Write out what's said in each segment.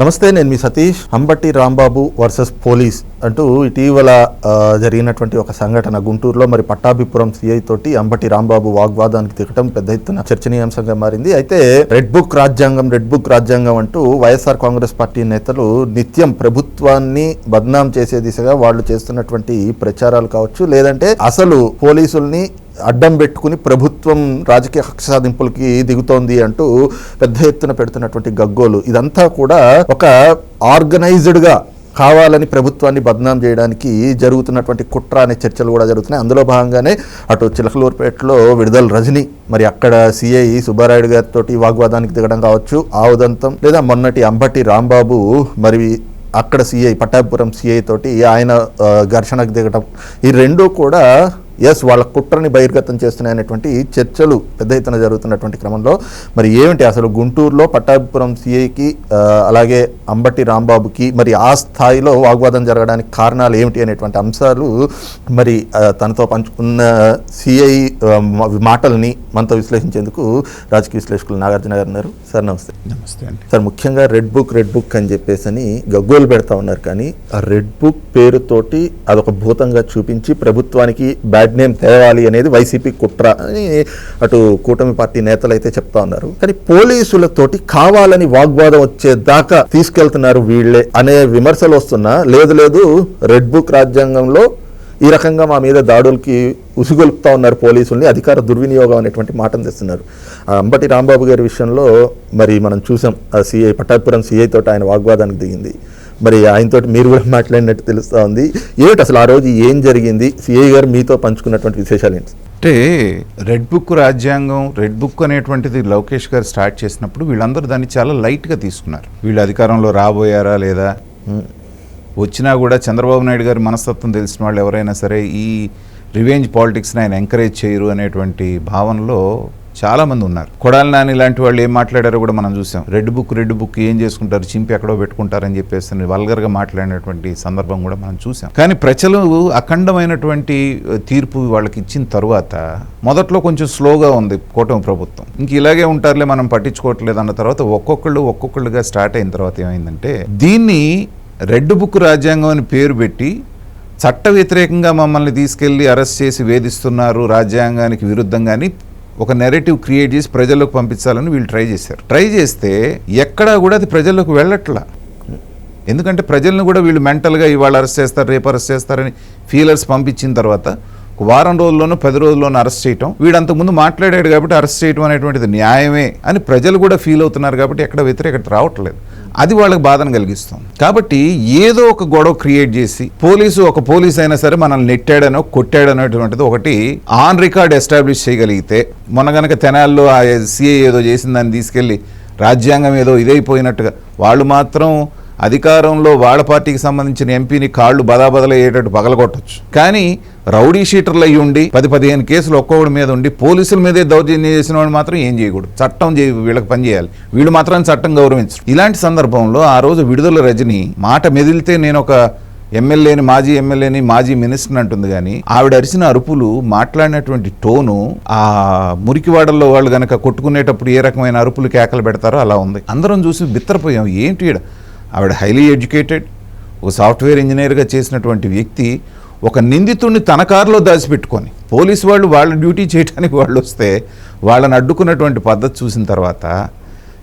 నమస్తే నేను మీ సతీష్. అంబట్టి రాంబాబు వర్సెస్ పోలీస్ అంటూ ఇటీవల జరిగినటువంటి ఒక సంఘటన గుంటూరులో మరి పట్టాభిపురం సిఐ తోటి అంబటి రాంబాబు వాగ్వాదానికి దిగటం పెద్ద ఎత్తున చర్చనీయాంశంగా మారింది. అయితే రెడ్ బుక్ రాజ్యాంగం రెడ్ బుక్ రాజ్యాంగం అంటూ వైఎస్ఆర్ కాంగ్రెస్ పార్టీ నేతలు నిత్యం ప్రభుత్వాన్ని బద్నాం చేసే దిశగా వాళ్ళు చేస్తున్నటువంటి ప్రచారాలు కావచ్చు లేదంటే అసలు పోలీసుల్ని అడ్డం పెట్టుకుని ప్రభుత్వం రాజకీయ కక్ష సాధింపులకి దిగుతోంది అంటూ పెద్ద ఎత్తున పెడుతున్నటువంటి గగ్గోలు. ఇదంతా కూడా ఒక ఆర్గనైజ్డ్గా కావాలని ప్రభుత్వాన్ని బద్నాం చేయడానికి జరుగుతున్నటువంటి కుట్ర అనే చర్చలు కూడా జరుగుతున్నాయి. అందులో భాగంగానే అటు చిలకలూరుపేటలో విడుదల రజని మరి అక్కడ సిఐ సుబ్బారాయుడు గారితో వాగ్వాదానికి దిగడం కావచ్చు ఆ ఉదంతం లేదా మొన్నటి అంబటి రాంబాబు మరి అక్కడ సిఐ పట్టాభిపురం సిఐ తోటి ఆయన ఘర్షణకు దిగడం ఈ రెండూ కూడా ఎస్ వాళ్ళ కుట్రని బహిర్గతం చేస్తున్నాయనేటువంటి చర్చలు పెద్ద ఎత్తున జరుగుతున్నటువంటి క్రమంలో. మరి ఏమిటి అసలు గుంటూరులో పట్టాభిపురం సిఐకి అలాగే అంబటి రాంబాబుకి మరి ఆ స్థాయిలో వాగ్వాదం జరగడానికి కారణాలు ఏమిటి అనేటువంటి అంశాలు మరి తనతో పంచుకున్న సిఐ మాటల్ని మనతో విశ్లేషించేందుకు రాజకీయ విశ్లేషకులు నాగార్జున గారు ఉన్నారు. సార్ నమస్తే. నమస్తే అండి. సార్ ముఖ్యంగా రెడ్ బుక్ రెడ్ బుక్ అని చెప్పేసి అని గగ్గోలు పెడతా ఉన్నారు కానీ ఆ రెడ్ బుక్ పేరుతోటి అదొక భూతంగా చూపించి ప్రభుత్వానికి బ్యాడ్ నేమ్ తేవాలి అనేది వైసీపీ కుట్ర అని అటు కూటమి పార్టీ నేతలు అయితే చెప్తా ఉన్నారు. కానీ పోలీసులతోటి కావాలని వాగ్వాదం వచ్చేదాకా తీసుకెళ్తున్నారు వీళ్ళే అనే విమర్శలు వస్తున్నా లేదు లేదు రెడ్ బుక్ రాజ్యాంగంలో ఈ రకంగా మా మీద దాడులకి ఉసుగొలుపుతా ఉన్నారు పోలీసుల్ని అధికార దుర్వినియోగం అనేటువంటి మాటను తెస్తున్నారు. అంబటి రాంబాబు గారి విషయంలో మరి మనం చూసాం ఆ సిఐ పట్టాపురం సిఐ తోటి ఆయన వాగ్వాదానికి దిగింది. మరి ఆయనతో మీరు కూడా మాట్లాడినట్టు తెలుస్తూ ఉంది. ఏమిటి అసలు ఆ రోజు ఏం జరిగింది? సిఐ గారు మీతో పంచుకున్నటువంటి విశేషాలు ఏంటి? అంటే రెడ్ బుక్ రాజ్యాంగం రెడ్ బుక్ అనేటువంటిది లోకేష్ గారు స్టార్ట్ చేసినప్పుడు వీళ్ళందరూ దాన్ని చాలా లైట్గా తీసుకున్నారు. వీళ్ళు అధికారంలో రాబోయారా లేదా? వచ్చినా కూడా చంద్రబాబు నాయుడు గారి మనస్తత్వం తెలిసిన వాళ్ళు ఎవరైనా సరే ఈ రివెంజ్ పాలిటిక్స్ని ఆయన ఎంకరేజ్ చేయరు అనేటువంటి భావనలో చాలామంది ఉన్నారు. కొడాలి నాని ఇలాంటి వాళ్ళు ఏం మాట్లాడారో కూడా మనం చూసాం. రెడ్ బుక్ రెడ్ బుక్ ఏం చేసుకుంటారు చింపి ఎక్కడో పెట్టుకుంటారని చెప్పేసి వల్గర్గా మాట్లాడినటువంటి సందర్భం కూడా మనం చూసాం. కానీ ప్రజలు అఖండమైనటువంటి తీర్పు వాళ్ళకి ఇచ్చిన తర్వాత మొదట్లో కొంచెం స్లోగా ఉంది కూటమి ప్రభుత్వం. ఇంక ఇలాగే ఉంటారులే మనం పట్టించుకోవట్లేదు అన్న తర్వాత ఒక్కొక్కళ్ళు ఒక్కొక్కళ్ళుగా స్టార్ట్ అయిన తర్వాత ఏమైందంటే దీన్ని రెడ్ బుక్ రాజ్యాంగం అని పేరు పెట్టి చట్ట వ్యతిరేకంగా మమ్మల్ని తీసుకెళ్ళి అరెస్ట్ చేసి వేధిస్తున్నారు రాజ్యాంగానికి విరుద్ధంగాని ఒక నెరేటివ్ క్రియేట్ చేసి ప్రజల్లోకి పంపించాలని వీళ్ళు ట్రై చేశారు. ట్రై చేస్తే ఎక్కడా కూడా అది ప్రజల్లోకి వెళ్ళట్లా. ఎందుకంటే ప్రజలను కూడా వీళ్ళు మెంటల్గా ఇవాళ అరెస్ట్ చేస్తారు రేపు అరెస్ట్ చేస్తారని ఫీలర్స్ పంపించిన తర్వాత ఒక వారం రోజుల్లోనూ పది రోజుల్లోనూ అరెస్ట్ చేయటం వీడు అంతకుముందు మాట్లాడాడు కాబట్టి అరెస్ట్ చేయడం అనేటువంటిది న్యాయమే అని ప్రజలు కూడా ఫీల్ అవుతున్నారు కాబట్టి ఎక్కడ వ్యతిరేకత రావట్లేదు. అది వాళ్ళకి బాధను కలిగిస్తుంది. కాబట్టి ఏదో ఒక గొడవ క్రియేట్ చేసి పోలీసు ఒక పోలీస్ అయినా సరే మనల్ని నెట్టాడనో కొట్టాడనేటువంటిది ఒకటి ఆన్ రికార్డ్ ఎస్టాబ్లిష్ చేయగలిగితే మొన్న గనక తెనాల్లో ఆ సీఏ ఏదో చేసింది దాన్ని తీసుకెళ్ళి రాజ్యాంగం ఏదో ఇదైపోయినట్టుగా వాళ్ళు మాత్రం అధికారంలో వాళ్ళ పార్టీకి సంబంధించిన ఎంపీని కాళ్ళు బదాబదలయ్యేటట్టు పగలగొట్టచ్చు. కానీ రౌడీ షీటర్లు అయ్యి ఉండి పది పదిహేను కేసులు ఒక్కొక్కడి మీద ఉండి పోలీసుల మీదే దౌర్జన్యం చేసిన వాడు మాత్రం ఏం చేయకూడదు. చట్టం చేయ వీళ్ళకి పని చేయాలి. వీళ్ళు మాత్రం చట్టం గౌరవించరు. ఇలాంటి సందర్భంలో ఆ రోజు విడుదల రజని మాట మెదిలితే నేను ఒక ఎమ్మెల్యేని మాజీ ఎమ్మెల్యేని మాజీ మినిస్టర్ అంటుంది కానీ ఆవిడ అరిచిన అరుపులు మాట్లాడినటువంటి టోను ఆ మురికివాడల్లో వాళ్ళు గనక కొట్టుకునేటప్పుడు ఏ రకమైన అరుపులు కేకలు పెడతారో అలా ఉంది. అందరం చూసి బిత్తరపోయాం. ఏంటి ఈడ? ఆవిడ హైలీ ఎడ్యుకేటెడ్ ఒక సాఫ్ట్వేర్ ఇంజనీర్గా చేసినటువంటి వ్యక్తి ఒక నిందితుడిని తన కారులో దాచిపెట్టుకొని పోలీసు వాళ్ళు వాళ్ళ డ్యూటీ చేయడానికి వాళ్ళు వస్తే వాళ్ళని అడ్డుకున్నటువంటి పద్ధతి చూసిన తర్వాత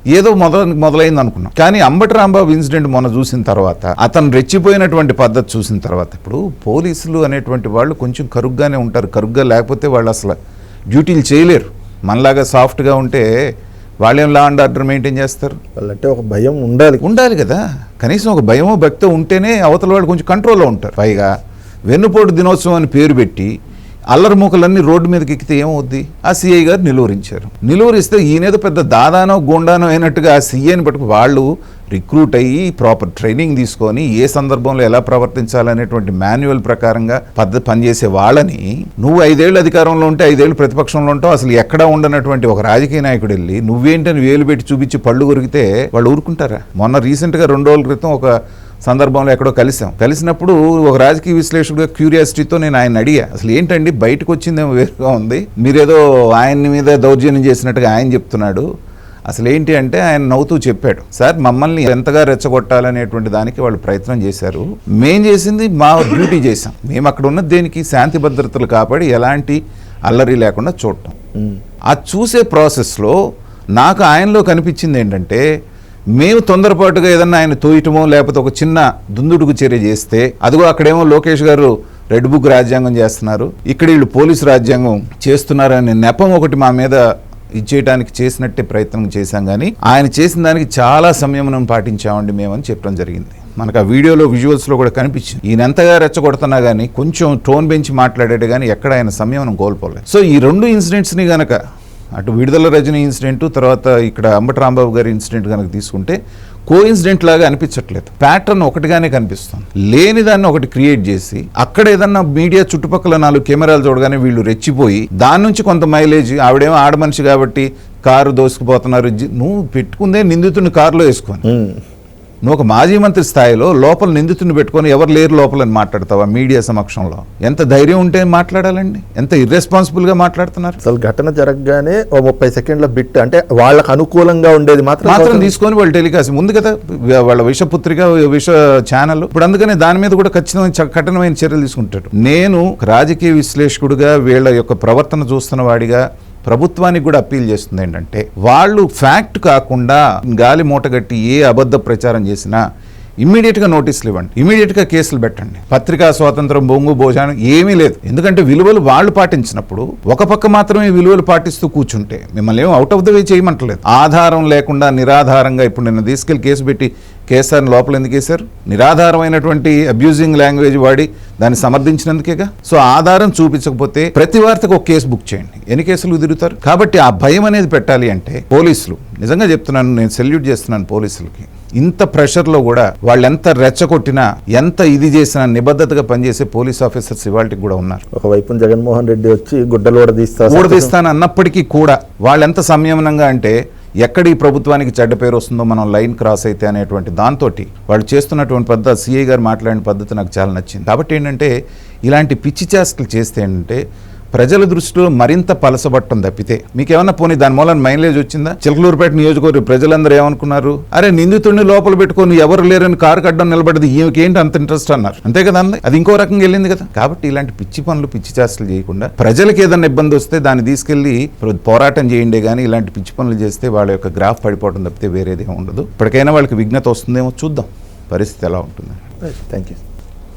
ఏదో మొదల మొదలైంది అనుకున్నాం. కానీ అంబటి రాంబాబు ఇన్సిడెంట్ మొన్న చూసిన తర్వాత అతను రెచ్చిపోయినటువంటి పద్ధతి చూసిన తర్వాత ఇప్పుడు పోలీసులు అనేటువంటి వాళ్ళు కొంచెం కరుగ్గానే ఉంటారు. కరుగ్గా లేకపోతే వాళ్ళు అసలు డ్యూటీలు చేయలేరు. మనలాగా సాఫ్ట్గా ఉంటే వాళ్ళేం లా అండ్ ఆర్డర్ మెయింటైన్ చేస్తారు? వాళ్ళంటే ఒక భయం ఉండాలి. ఉండాలి కదా. కనీసం ఒక భయమో భక్తో ఉంటేనే అవతల వాళ్ళు కొంచెం కంట్రోల్లో ఉంటారు. పైగా వెన్నుపోటు దినోత్సవం అని పేరు పెట్టి అల్లరి మూకలన్నీ రోడ్డు మీదకి ఎక్కితే ఏమవుద్ది? ఆ సిఐ గారు నిలువరించారు. నిలువరిస్తే ఈయనేదో పెద్ద దాదానో గుండానో అయినట్టుగా ఆ సిఐని పట్టుకు వాళ్ళు రిక్రూట్ అయ్యి ప్రాపర్ ట్రైనింగ్ తీసుకొని ఏ సందర్భంలో ఎలా ప్రవర్తించాలనేటువంటి మాన్యువల్ ప్రకారంగా పద్ధతి పనిచేసే వాళ్ళని నువ్వు ఐదేళ్ళు అధికారంలో ఉంటే ఐదేళ్ళు ప్రతిపక్షంలో ఉంటావు అసలు ఎక్కడా ఉండనటువంటి ఒక రాజకీయ నాయకుడు వెళ్ళి నువ్వేంటని వేలు పెట్టి చూపించి పళ్ళు కొరికితే వాళ్ళు ఊరుకుంటారా? మొన్న రీసెంట్గా రెండు రోజుల క్రితం ఒక సందర్భంలో ఎక్కడో కలిసాం. కలిసినప్పుడు ఒక రాజకీయ విశ్లేషకుడిగా క్యూరియాసిటీతో నేను ఆయన అడిగా అసలు ఏంటండి బయటకు వచ్చిందేమో వేరుగా ఉంది? మీరేదో ఆయన్ని మీద దౌర్జన్యం చేసినట్టుగా ఆయన చెప్తున్నాడు. అసలు ఏంటి అంటే ఆయన నవ్వుతూ చెప్పాడు సార్ మమ్మల్ని ఎంతగా రెచ్చగొట్టాలనేటువంటి దానికి వాళ్ళు ప్రయత్నం చేశారు. మేం చేసింది మా డ్యూటీ చేసాం మేము అక్కడ ఉన్న దేనికి? శాంతి భద్రతలు కాపాడి ఎలాంటి అల్లరి లేకుండా చూడటం. ఆ చూసే ప్రాసెస్లో నాకు ఆయనలో కనిపించింది ఏంటంటే మేము తొందరపాటుగా ఏదన్నా ఆయన తోయటమో లేకపోతే ఒక చిన్న దుందుడుకు చర్య చేస్తే అదిగో అక్కడేమో లోకేష్ గారు రెడ్ బుక్ రాజ్యాంగం చేస్తున్నారు ఇక్కడ వీళ్ళు పోలీసు రాజ్యాంగం చేస్తున్నారనే నెపం ఒకటి మా మీద ఇచ్చేయడానికి చేసినట్టే ప్రయత్నం చేశాం కానీ ఆయన చేసిన దానికి చాలా సంయమనం పాటించామండి మేమని చెప్పడం జరిగింది. మనకు ఆ వీడియోలో విజువల్స్లో కూడా కనిపించింది. ఈయన ఎంతగా రెచ్చగొడుతున్నా కానీ కొంచెం టోన్ పెంచి మాట్లాడాడు కానీ ఎక్కడ ఆయన సంయమనం కోల్పోలేదు. సో ఈ రెండు ఇన్సిడెంట్స్ని గనక అటు విడుదల రజని ఇన్సిడెంట్ తర్వాత ఇక్కడ అంబటి రాంబాబు గారి ఇన్సిడెంట్ కనుక తీసుకుంటే కో ఇన్సిడెంట్ లాగా అనిపించట్లేదు. ప్యాటర్న్ ఒకటిగానే కనిపిస్తుంది. లేని దాన్ని ఒకటి క్రియేట్ చేసి అక్కడ ఏదన్నా మీడియా చుట్టుపక్కల నాలుగు కెమెరాలు చూడగానే వీళ్ళు రెచ్చిపోయి దాని నుంచి కొంత మైలేజ్ ఆవిడేమో ఆడ మనిషి కాబట్టి కారు దోసుకుపోతున్నారు నువ్వు పెట్టుకుందే నిందితుడిని కారులో వేసుకొని. నువ్వు ఒక మాజీ మంత్రి స్థాయిలో లోపల నిందితుడిని పెట్టుకొని ఎవరు లేరు లోపలని మాట్లాడతావా మీడియా సమక్షంలో? ఎంత ధైర్యం ఉంటే మాట్లాడాలండి? ఎంత ఇర్రెస్పాన్సిబుల్గా మాట్లాడుతున్నారు? అసలు ఘటన జరగగానే ఓ ముప్పై సెకండ్ల బిట్ అంటే వాళ్ళకు అనుకూలంగా ఉండేది మాత్రం మాత్రం తీసుకొని వాళ్ళు టెలికాస్ట్ ముందు కదా వాళ్ళ విషపుత్రిక విష ఛానల్. ఇప్పుడు అందుకనే దాని మీద కూడా ఖచ్చితమైన కఠినమైన చర్యలు తీసుకుంటాడు. నేను రాజకీయ విశ్లేషకుడిగా వీళ్ళ యొక్క ప్రవర్తన చూస్తున్న వాడిగా ప్రభుత్వానికి కూడా అప్పీల్ చేస్తుంది ఏంటంటే వాళ్ళు ఫ్యాక్ట్ కాకుండా గాలి మూటగట్టి ఏ అబద్ధ ప్రచారం చేసినా ఇమ్మీడియట్గా నోటీసులు ఇవ్వండి. ఇమ్మీడియట్గా కేసులు పెట్టండి. పత్రికా స్వాతంత్రం బొంగు భోజనం ఏమీ లేదు. ఎందుకంటే విలువలు వాళ్ళు పాటించినప్పుడు ఒక పక్క మాత్రమే విలువలు పాటిస్తూ కూర్చుంటే మిమ్మల్ని ఏం అవుట్ ఆఫ్ ద వే చేయమంటలేదు. ఆధారం లేకుండా నిరాధారంగా ఇప్పుడు నిన్న తీసుకెళ్ళి కేసు పెట్టి కేసార్ని లోపల ఎందుకు వేశారు? నిరాధారమైనటువంటి అబ్యూజింగ్ లాంగ్వేజ్ వాడి దాన్ని సమర్థించినందుకేగా? సో ఆధారం చూపించకపోతే ప్రతి వార్తకు ఒక కేసు బుక్ చేయండి. ఎన్ని కేసులు తిరుగుతారు? కాబట్టి ఆ భయం అనేది పెట్టాలి అంటే పోలీసులు. నిజంగా చెప్తున్నాను నేను సెల్యూట్ చేస్తున్నాను పోలీసులకి. ఇంత ప్రెషర్లో కూడా వాళ్ళు ఎంత రెచ్చగొట్టినా ఎంత ఇది చేసినా నిబద్ధతగా పనిచేసే పోలీస్ ఆఫీసర్స్ ఇవాళకి కూడా ఉన్నారు. ఒకవైపు జగన్మోహన్ రెడ్డి వచ్చి గుడ్డలు తీస్తా ఊడదీస్తాను అన్నప్పటికీ కూడా వాళ్ళు ఎంత సంయమనంగా అంటే ఎక్కడ ఈ ప్రభుత్వానికి చెడ్డ పేరు వస్తుందో మనం లైన్ క్రాస్ అయితే అనేటువంటి దాంతో వాళ్ళు చేస్తున్నటువంటి పద్ధతి సిఐ గారు మాట్లాడిన పద్ధతి నాకు చాలా నచ్చింది. కాబట్టి ఏంటంటే ఇలాంటి పిచ్చి చేష్టలు చేస్తే ఏంటంటే ప్రజల దృష్టిలో మరింత పలసబట్టం తప్పితే మీకు ఏమన్నా పోనీ దాని మూలన మైలేజ్ వచ్చిందా? చిలకలూరుపేట నియోజకవర్గ ప్రజలందరూ ఏమనుకున్నారు? అరే నిందితుడిని లోపల పెట్టుకొని ఎవరు లేరని కారు కట్టడం నిలబడదు. ఈమెకేంటి అంత ఇంట్రెస్ట్ అన్నారు? అంతే కదా అన్నది అది ఇంకో రకంగా వెళ్ళింది కదా. కాబట్టి ఇలాంటి పిచ్చి పనులు పిచ్చి చేష్టలు చేయకుండా ప్రజలకు ఏదైనా ఇబ్బంది వస్తే దాన్ని తీసుకెళ్ళి ప్ర- పోరాటం చేయండి కానీ ఇలాంటి పిచ్చి పనులు చేస్తే వాళ్ళ యొక్క గ్రాఫ్ పడిపోవడం తప్పితే వేరేది ఏమి ఉండదు. ఇప్పటికైనా వాళ్ళకి విఘ్నత వస్తుందేమో చూద్దాం. పరిస్థితి ఎలా ఉంటుంది. Thank you